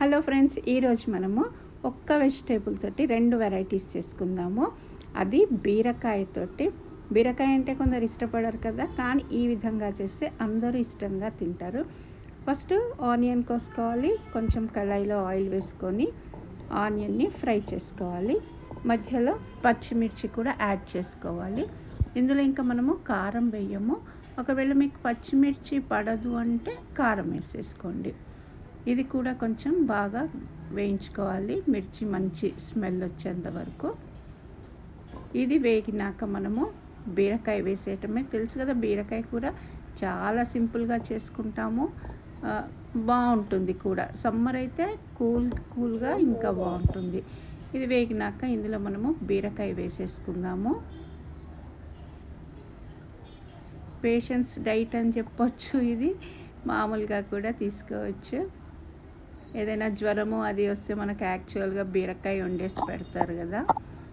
Hello friends ఈరోజు మనము ఒక్క వెజిటేబుల్ తోటి రెండు వెరైటీస్ చేసుకుందాము. అది బీరకాయతోటి బీరకాయ అంటే కొందరు ఇష్టపడరు కదా కానీ ఈ విధంగా చేస్తే అందరూ ఇష్టంగా తింటారు. ఫస్ట్ ఆనియన్ కోసుకోవాలి కొంచెం కళాయిలో ఆయిల్ వేసుకొని ఆనియన్ని ఫ్రై చేసుకోవాలి. మధ్యలో పచ్చిమిర్చి కూడా యాడ్ చేసుకోవాలి. ఇందులో ఇంకా మనము కారం వేయము. ఒకవేళ మీకు పచ్చిమిర్చి పడదు అంటే కారం వేసేసుకోండి. ఇది కూడా కొంచెం బాగా వేయించుకోవాలి. మిర్చి మంచి స్మెల్ వచ్చేంత వరకు. ఇది వేగినాక మనము బీరకాయ వేసేయటమే. తెలుసు కదా బీరకాయ కూర చాలా సింపుల్గా చేసుకుంటాము. బాగుంటుంది కూడా. సమ్మర్ అయితే కూల్ కూల్గా ఇంకా బాగుంటుంది. ఇది వేగినాక ఇందులో మనము బీరకాయ వేసేసుకుందాము. పేషెన్స్ డైట్ అని చెప్పొచ్చు ఇది. మామూలుగా కూడా తీసుకోవచ్చు. ఏదైనా జ్వరము అది వస్తే మనకు యాక్చువల్గా బీరకాయ వండేసి పెడతారు కదా.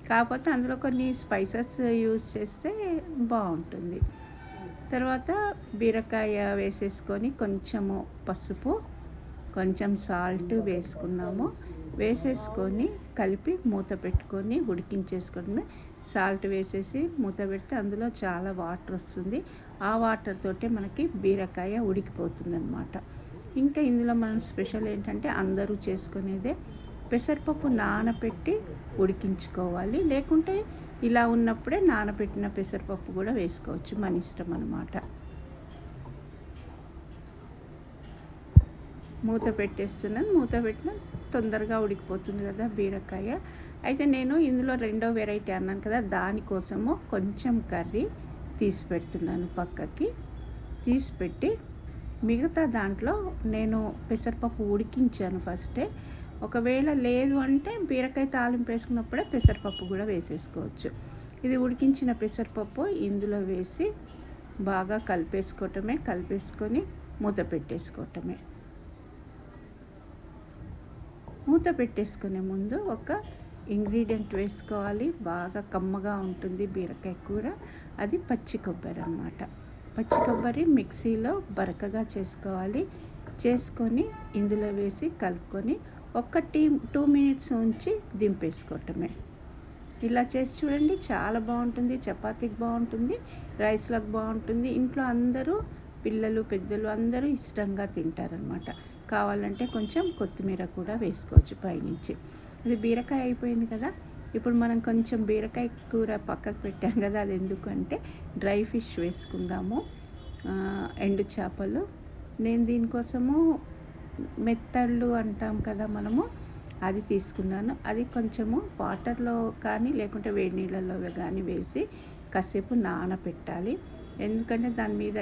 కాకపోతే అందులో కొన్ని స్పైసెస్ యూజ్ చేస్తే బాగుంటుంది. తర్వాత బీరకాయ వేసేసుకొని కొంచెము పసుపు కొంచెం సాల్ట్ వేసుకున్నాము. వేసేసుకొని కలిపి మూత పెట్టుకొని ఉడికించేసుకొని సాల్ట్ వేసేసి మూత పెడితే అందులో చాలా వాటర్ వస్తుంది. ఆ వాటర్ తోటే మనకి బీరకాయ ఉడికిపోతుంది అనమాట ఇంకా ఇందులో మనం స్పెషల్ ఏంటంటే అందరూ చేసుకునేదే పెసరపప్పు నానబెట్టి ఉడికించుకోవాలి. లేకుంటే ఇలా ఉన్నప్పుడే నానబెట్టిన పెసరపప్పు కూడా వేసుకోవచ్చు. మన ఇష్టం అన్నమాట. మూత పెట్టేస్తున్నాను మూత పెట్టిన తొందరగా ఉడికిపోతుంది కదా బీరకాయ. అయితే నేను ఇందులో రెండో వెరైటీ అన్నాను కదా దానికోసము కొంచెం కర్రీ తీసి పెడుతున్నాను పక్కకి. తీసి పెట్టి మిగతా దాంట్లో నేను పెసరపప్పు ఉడికించాను ఫస్టే. ఒకవేళ లేదు అంటే బీరకాయ తాలింపు వేసుకున్నప్పుడే పెసరపప్పు కూడా వేసేసుకోవచ్చు. ఇది ఉడికించిన పెసరపప్పు ఇందులో వేసి బాగా కలిపేసుకోవటమే కలిపేసుకొని మూత పెట్టేసుకోవటమే. మూత పెట్టేసుకునే ముందు ఒక ఇంగ్రీడియంట్ వేసుకోవాలి. బాగా కమ్మగా ఉంటుంది బీరకాయ కూర. అది పచ్చి కొబ్బరి అన్నమాట. పచ్చి కొబ్బరి మిక్సీలో బరకగా చేసుకోవాలి. చేసుకొని ఇందులో వేసి కలుపుకొని ఒక టీ టూ మినిట్స్ ఉంచి దింపేసుకోవటమే. ఇలా చేసి చూడండి చాలా బాగుంటుంది. చపాతీకి బాగుంటుంది రైస్లకు బాగుంటుంది. ఇంట్లో అందరూ పిల్లలు పెద్దలు అందరూ ఇష్టంగా తింటారనమాట కావాలంటే కొంచెం కొత్తిమీర కూడా వేసుకోవచ్చు పైనుంచి. ఇది బీరకాయ అయిపోయింది కదా ఇప్పుడు మనం కొంచెం బీరకాయ కూర పక్కకు పెట్టాం కదా అది ఎందుకంటే డ్రై ఫిష్ వేసుకుందాము. ఎండు చేపలు. నేను దీనికోసము మెత్తళ్ళు అంటాం కదా మనము అది తీసుకున్నాను. అది కొంచెము వాటర్లో కానీ లేకుంటే వేడి నీళ్ళలో కానీ వేసి కాసేపు నానబెట్టాలి. ఎందుకంటే దాని మీద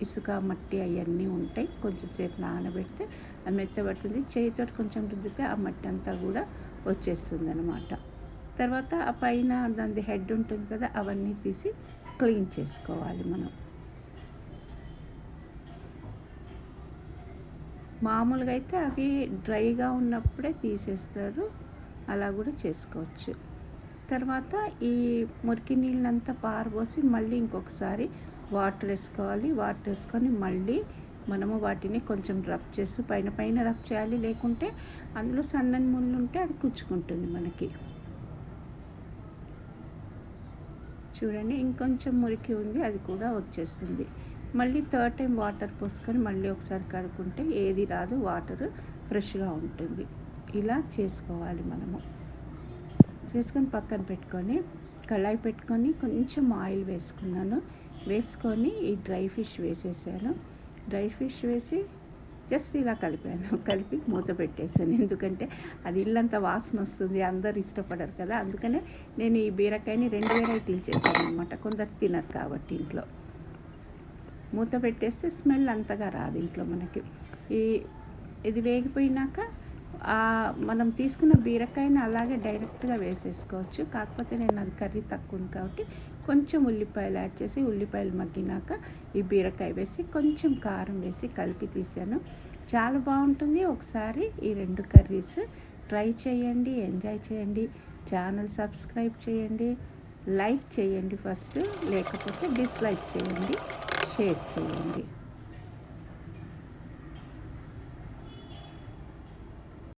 ఇసుక మట్టి అవన్నీ ఉంటాయి. కొంచెం సేపు నానబెడితే అది మెత్తబడుతుంది. చేతితో కొంచెం రుద్దితే ఆ మట్టి అంతా కూడా వచ్చేస్తుంది అనమాట తర్వాత ఆ పైన దాని హెడ్ ఉంటుంది కదా అవన్నీ తీసి క్లీన్ చేసుకోవాలి మనం. మామూలుగా అయితే అవి డ్రైగా ఉన్నప్పుడే తీసేస్తారు అలా కూడా చేసుకోవచ్చు. తర్వాత ఈ మురికి నీళ్ళంతా పారబోసి మళ్ళీ ఇంకొకసారి వాటర్ వేసుకోవాలి. వాటర్ వేసుకొని మళ్ళీ మనము వాటిని కొంచెం రబ్ చేస్తూ పైన పైన రబ్ చేయాలి. లేకుంటే అందులో సన్నని ముళ్ళు ఉంటే అది కుచ్చుకుంటుంది మనకి. చూడండి ఇంకొంచెం మురికి ఉంది అది కూడా వచ్చేస్తుంది. మళ్ళీ థర్డ్ టైం వాటర్ పోసుకొని మళ్ళీ ఒకసారి కడుక్కుంటే ఏది రాదు వాటర్ ఫ్రెష్గా ఉంటుంది. ఇలా చేసుకోవాలి మనము. చేసుకొని పక్కన పెట్టుకొని కళాయి పెట్టుకొని కొంచెం ఆయిల్ వేసుకున్నాను. వేసుకొని ఈ డ్రై ఫిష్ వేసేసాను. డ్రై ఫిష్ వేసి జస్ట్ ఇలా కలిపాను. కలిపి మూత పెట్టేసాను ఎందుకంటే అది ఇల్లంతా వాసన వస్తుంది. అందరు ఇష్టపడరు కదా. అందుకనే నేను ఈ బీరకాయని రెండు వెరైటీలు చేశాను అనమాట కొందరు తినరు కాబట్టి ఇంట్లో. మూత పెట్టేస్తే స్మెల్ అంతగా రాదు ఇంట్లో మనకి. ఈ ఇది వేగిపోయినాక మనం తీసుకున్న బీరకాయని అలాగే డైరెక్ట్గా వేసేసుకోవచ్చు. కాకపోతే నేను అది కర్రీ తక్కువ ఉంది కాబట్టి కొంచెం ఉల్లిపాయలు యాడ్ చేసి ఉల్లిపాయలు మగ్గినాక ఈ బీరకాయ వేసి కొంచెం కారం వేసి కలిపి తీసాను. చాలా బాగుంటుంది. ఒకసారి ఈ రెండు కర్రీస్ ట్రై చేయండి ఎంజాయ్ చేయండి. ఛానల్ సబ్స్క్రైబ్ చేయండి లైక్ చేయండి ఫస్ట్ లేకపోతే డిస్లైక్ చేయండి షేర్ చేయండి.